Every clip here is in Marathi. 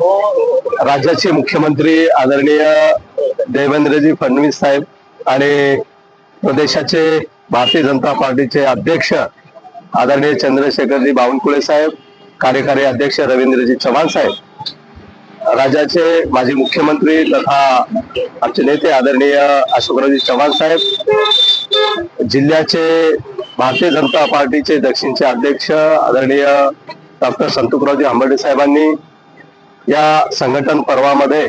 राज्याचे मुख्यमंत्री आदरणीय देवेंद्रजी फडणवीस साहेब आणि प्रदेशाचे भारतीय जनता पार्टीचे अध्यक्ष आदरणीय चंद्रशेखरजी बावनकुळे साहेब कार्यकारी अध्यक्ष रवींद्रजी चव्हाण साहेब राज्याचे माजी मुख्यमंत्री तथा आमचे नेते आदरणीय अशोकरावजी चव्हाण साहेब जिल्ह्याचे भारतीय जनता पार्टीचे दक्षिणचे अध्यक्ष आदरणीय डॉक्टर संतुकरावजी आंबर्डे साहेबांनी या संघटन पर्वामध्ये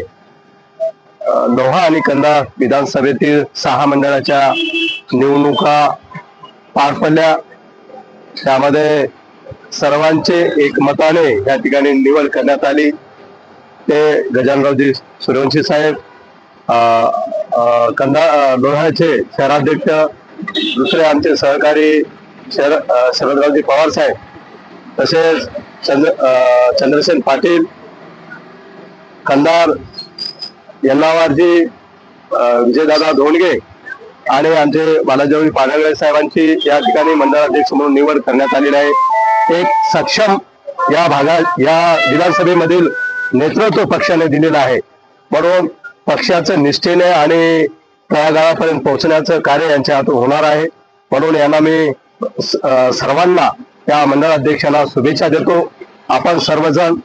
लोहा आणि कंदा विधानसभेतील सहा मंडळाच्या निवडणुका पार पडल्या. त्यामध्ये सर्वांचे एकमताने या ठिकाणी निवड करण्यात आली. ते गजानरावजी सूर्यवंशी साहेब कंदा अ, लोह्याचे शहराध्यक्ष दुसरे आमचे सहकारी शरद शरदरावजी पवार साहेब तसेच चंद्र चंद्रसेन पाटील खंदार यल्लावारजी विजयदादा धोंडगे आणि आमचे बालाजी पाडळगे साहेबांची या ठिकाणी मंडळाध्यक्ष म्हणून निवड करण्यात आलेली आहे. एक सक्षम या भागात या विधानसभेमधील नेतृत्व पक्षाने दिलेलं आहे. म्हणून पक्षाचं निष्ठेने आणि तळागाळापर्यंत पोहोचण्याचं कार्य यांच्या हातून होणार आहे. म्हणून यांना मी सर्वांना या मंडळाध्यक्षांना शुभेच्छा देतो. आपण सर्वजण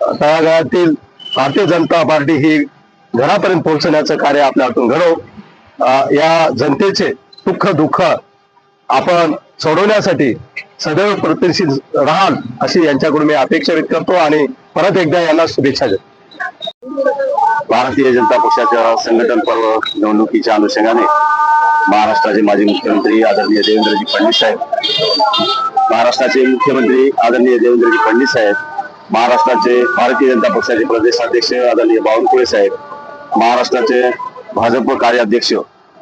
तळागाळातील भारतीय जनता पार्टी ही घरापर्यंत पोहोचण्याचं कार्य आपल्या हातून घडवू. अं, या जनतेचे दुःख दुःख आपण सोडवण्यासाठी सदैव प्रतिशील राहाल अशी यांच्याकडून मी अपेक्षा व्यक्त करतो आणि परत एकदा यांना शुभेच्छा देतो. भारतीय जनता पक्षाच्या संघटन पर्व निवडणुकीच्या अनुषंगाने महाराष्ट्राचे माजी मुख्यमंत्री आदरणीय देवेंद्रजी फडणवीस साहेब महाराष्ट्राचे मुख्यमंत्री आदरणीय देवेंद्रजी फडणवीस साहेब महाराष्ट्राचे भारतीय जनता पक्षाचे प्रदेशाध्यक्ष आदरणीय बावनकुळे साहेब महाराष्ट्राचे भाजप कार्याध्यक्ष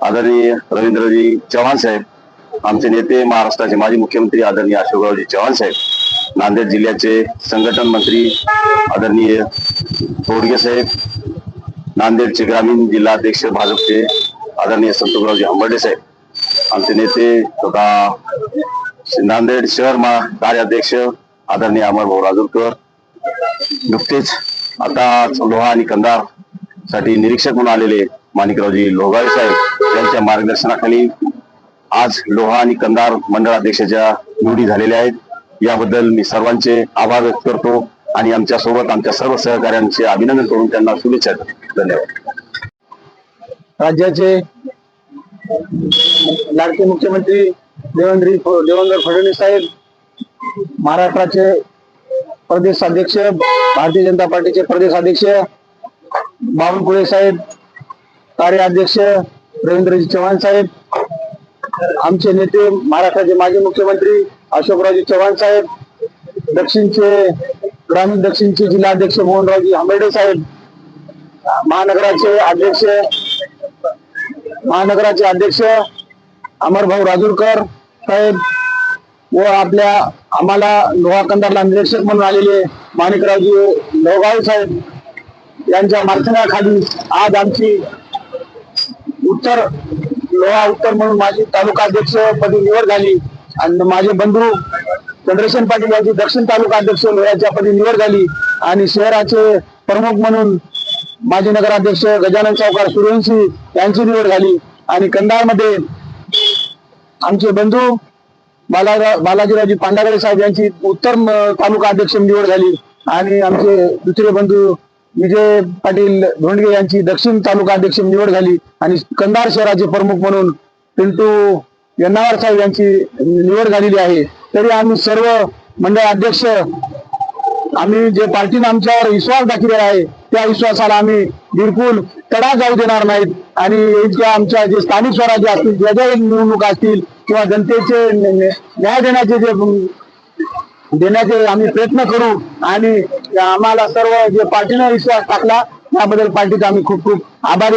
आदरणीय रवींद्रजी चव्हाण साहेब आमचे नेते महाराष्ट्राचे माजी मुख्यमंत्री आदरणीय अशोकरावजी चव्हाण साहेब नांदेड जिल्ह्याचे संघटन मंत्री आदरणीय थोडगे साहेब नांदेडचे ग्रामीण जिल्हाध्यक्ष भाजपचे आदरणीय संतोषरावजी आंबर्डे साहेब आमचे नेते तथा नांदेड शहर कार्याध्यक्ष आदरणीय अमर भाऊ राजूरकर नुकतेच आता लोहा आणि कंधारसाठी निरीक्षक म्हणून आलेले माणिकरावजी लोगावे साहेब यांच्या मार्गदर्शनाखाली आज लोहा आणि कंधार मंडळाध्यक्षाच्या निवडी झालेल्या आहेत. याबद्दल मी सर्वांचे आभार व्यक्त करतो आणि आमच्यासोबत आमच्या सर्व सहकार्यांचे अभिनंदन करून त्यांना शुभेच्छा धन्यवाद. राज्याचे लाडके मुख्यमंत्री देवेंद्र देवेंद्र फडणवीस साहेब महाराष्ट्राचे प्रदेश अध्यक्ष भारतीय जनता पार्टीचे प्रदेश अध्यक्ष बावनकुळे साहेब कार्याध्यक्ष रवींद्रजी चव्हाण साहेब आमचे नेते महाराष्ट्राचे माजी मुख्यमंत्री अशोकरावजी चव्हाण साहेब दक्षिणचे ग्रामीण दक्षिणचे जिल्हाध्यक्ष मोहनरावजी आंबेडे साहेब महानगराचे अध्यक्ष महानगराचे अध्यक्ष अमरभाऊ राजूरकर साहेब व आपल्या आम्हाला लोहा कंदारला निरीक्षक म्हणून आलेले माणिकरावजी लोगाव साहेब यांच्या मार्गदर्शनाखाली आज आमची उत्तर लोहा उत्तर म्हणून माझी तालुका अध्यक्ष पदी निवड झाली. आणि माझे बंधू चंद्रसेन पाटील यांची दक्षिण तालुका अध्यक्ष लोह्याच्या पदी निवड झाली. आणि शहराचे प्रमुख म्हणून माजी नगराध्यक्ष गजानन सावकार सूर्यवंशी यांची निवड झाली. आणि कंधारमध्ये आमचे बंधू बाला बालाजीराजी पांडागडे साहेब यांची उत्तर तालुका अध्यक्ष निवड झाली. आणि आमचे दुसरे बंधू विजय पाटील धोंडगे यांची दक्षिण तालुका अध्यक्ष निवड झाली. आणि कंधार शहराचे प्रमुख म्हणून पिंटू यन्नावर साहेब यांची निवड झालेली आहे. तरी आम्ही सर्व मंडळ अध्यक्ष आम्ही जे पार्टीनं आमच्यावर विश्वास दाखवलेला आहे त्या विश्वासाला आम्ही बिलकुल तडा जाऊ देणार नाहीत. आणि इतक्या आमच्या जे स्थानिक स्वराज्य असतील ज्या ज्या निवडणुका असतील किंवा जनतेचे न्याय देण्याचे जे देण्याचे आम्ही प्रयत्न करू आणि आम्हाला सर्व जे पार्टीनं विश्वास टाकला त्याबद्दल पार्टीचा आम्ही खूप खूप आभारी